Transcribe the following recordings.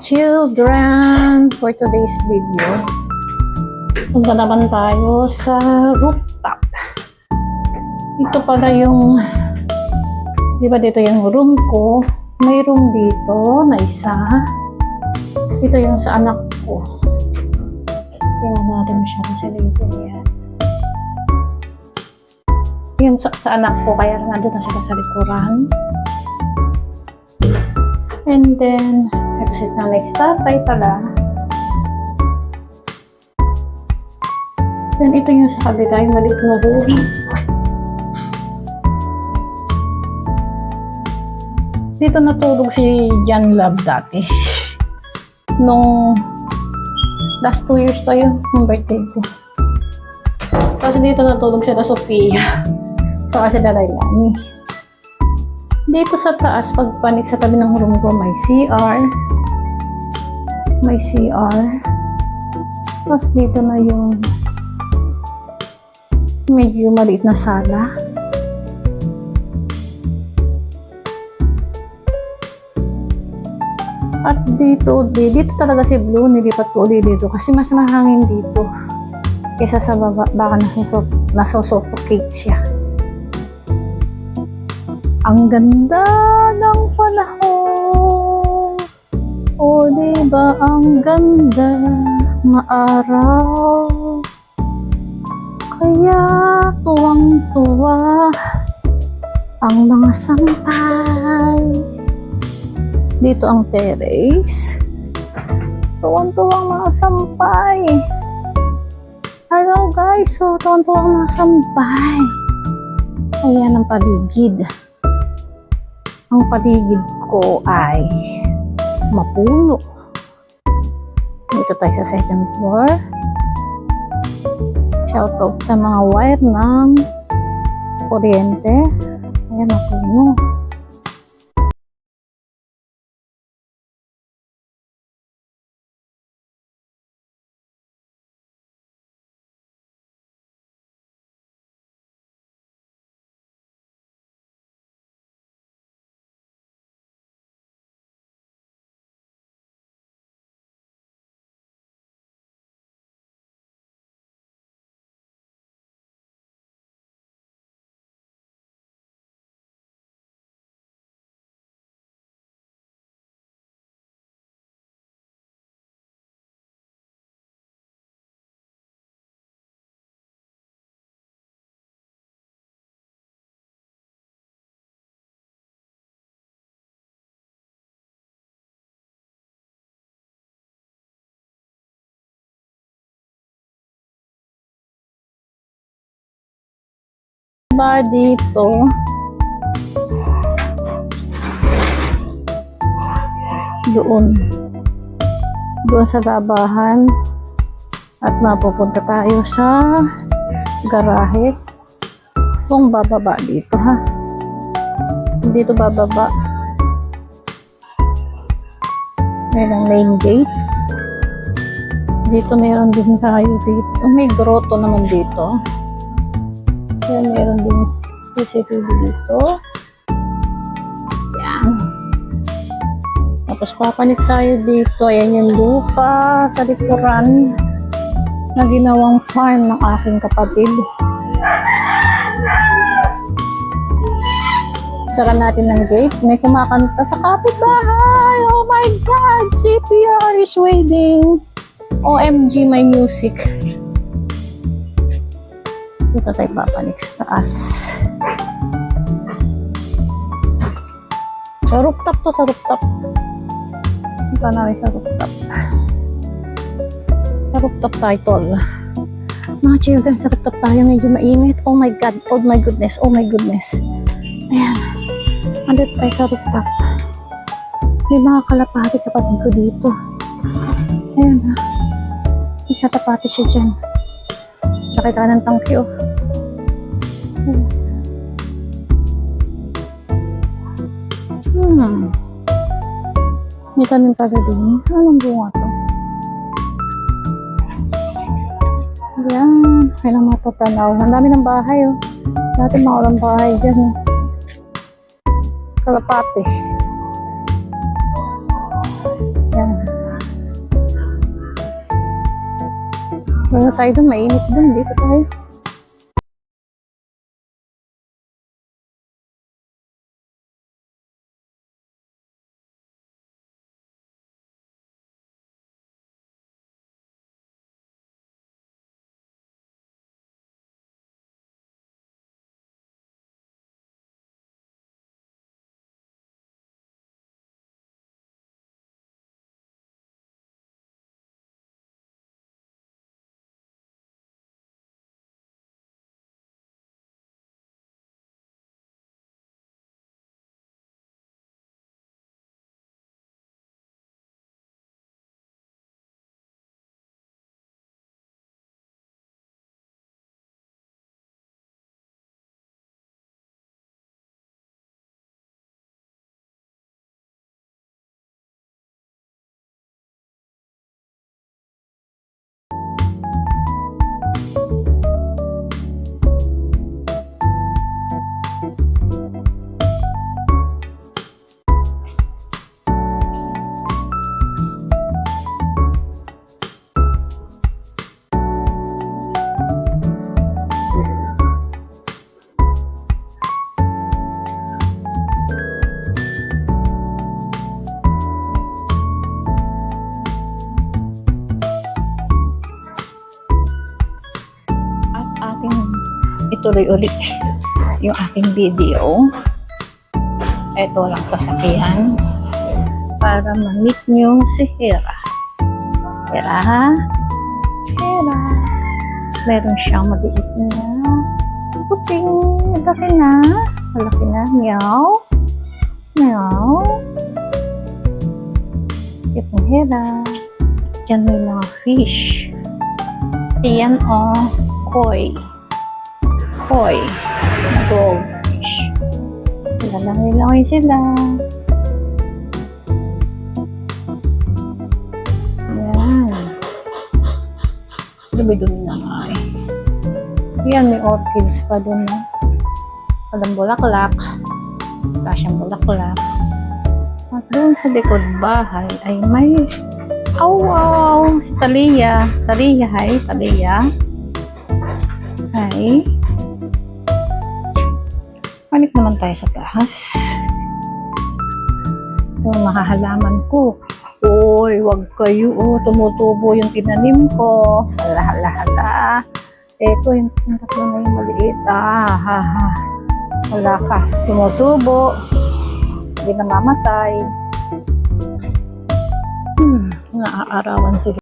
Children! For today's video, punta naman tayo sa rooftop. Ito pala yung, di ba dito yung room ko? May room dito na isa. Ito yung sa anak ko. Tingnan natin masyado sa label yan. Yan sa, sa anak ko, kaya nandun na sila sa likuran. And then, ito si nanay, si tatay pala. Then, ito yung sa kabila, yung maliit na room. Dito natulog si John Love dati. Nung last two years pa yun, nung birthday ko. Kasi dito natulog sila Sophia. Saka sila Lailani. Dito sa taas, pagpanik sa tabi ng room ko, may CR. May CR. Tapos dito na yung medyo maliit na sala. At dito, di- dito talaga si Blue, nilipat ko ulit dito kasi mas mahangin dito kaysa sa baba, baka nasusok, nasusuffocate siya. Ang ganda ng panahon. O, di ba ang ganda maaraw? Kaya tuwang-tuwa ang mga sampay. Dito ang terrace. Tuwang-tuwang mga sampay. Hello guys, so tuwang-tuwang mga sampay. Ayan ang paligid. Ang paligid ko ay mapuno. Dito tayo sa second floor. Shoutout sa mga wire ng kuryente. Ayan, mapuno. Ba dito? Doon. Doon sa labahan. At mapupunta tayo sa garahe. Kung bababa dito ha. Dito bababa. May main gate. Dito meron din tayo dito. May grotto naman dito. Kaya meron din CCTV dito. Yan. Tapos papanik tayo dito. Ayan yung lupa sa likuran na ginawang farm ng aking kapatid. Sara natin ng gate. May kumakanta sa kapitbahay. Oh my God! CPR is waving. OMG, my music. Dito tayo papanik sa taas. Sa rooftop to, sa rooftop. Punta namin sa rooftop. Sa rooftop tayo, tol. Mga children, sa rooftop tayo. Medyo mainit. Oh my God. Oh my goodness. Oh my goodness. Ayan. Andito tayo sa rooftop. May mga kalapati kapatid ko dito. Ayan ha. May katapati siya dyan. Nakita ka ng tangki, oh. Hmm. May tanim pala din. Anong bunga to? Yan. May lang matatanaw. Ang dami ng bahay, oh. Dati mga bahay dyan, oh. Kalapate. Wala tayo dun, mainit dun. Dito tayo. Ituloy ulit yung aking video. Ito lang sasakyan para ma-meet nyo si Hera. Hera? Hera. Meron siyang maliit na puting. Malaki na. Malaki na. Meow. Meow. Itong Hera. Diyan may mga fish. Iyan o. Oh, koi. Na goldfish. Lalaki-laki sila. Yan. Dumi-dumi na nga eh. Yan, may orchids pa dun. No? Walang bulaklak. Wala siyang bulaklak. At doon sa likod bahay ay may Oh, wow! Si Talia. Talia, hi. Talia. Hi. Balik naman tayo sa taas. Ito, makahalaman ko. Uy, wag kayo. Oh, tumutubo yung tinanim ko. Hala, hala, hala. Ito, yung yung tatlo na yung maliit. Ah, ha, ha. Wala ka. Tumutubo. Hindi na mamatay. Hmm, naaarawan sila.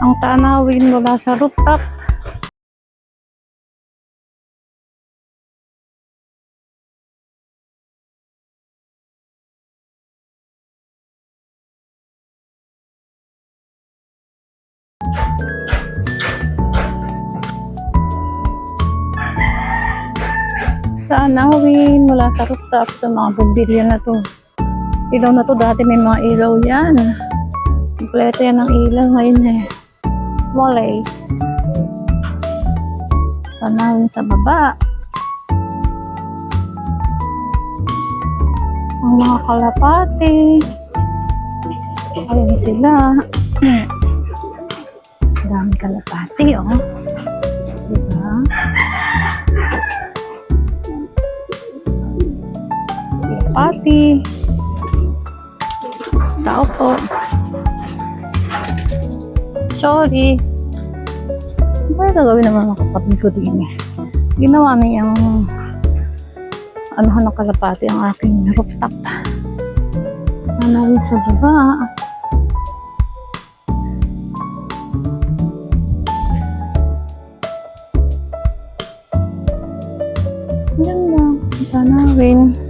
Ang tanawin mula sa rooftop. Tanawin mula sa rooftop sa mga bumbilya na to. Ilaw na to, dati may mga ilaw yan. Kompleto yan ng ilaw ngayon eh. Eh. Tanawin sa baba. Ang mga kalapati. Ayun sila. Dami kalapati oh. Diba? Kalapati. Tao po. Sorry. Ano gagawin naman ng kapatid ko din eh? Ginawa niyang ano ng kalapati ang aking rooftop. Ano rin sa baba. Yan lang. Punta namin.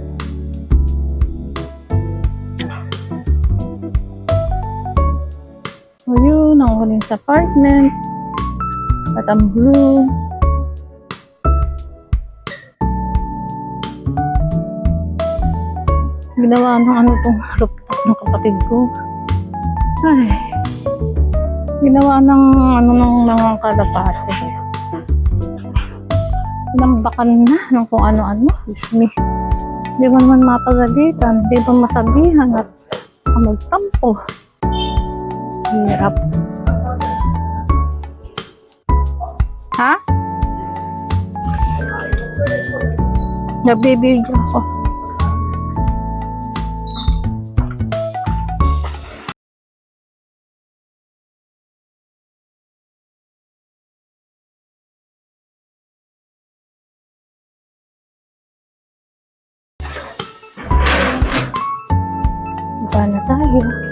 Ang huling sa apartment. At ang blue. Ginawa ng ano tong rooftop ng kapatid ko. Ay. Ginawa ng ano ng mga kalapate. Pinambakan na ng kung ano-ano. Me. Hindi mo naman mapagalitan. Hindi mo masabihan at magtampo. Hirap. Nagbibigyo ako. Baba na tayo.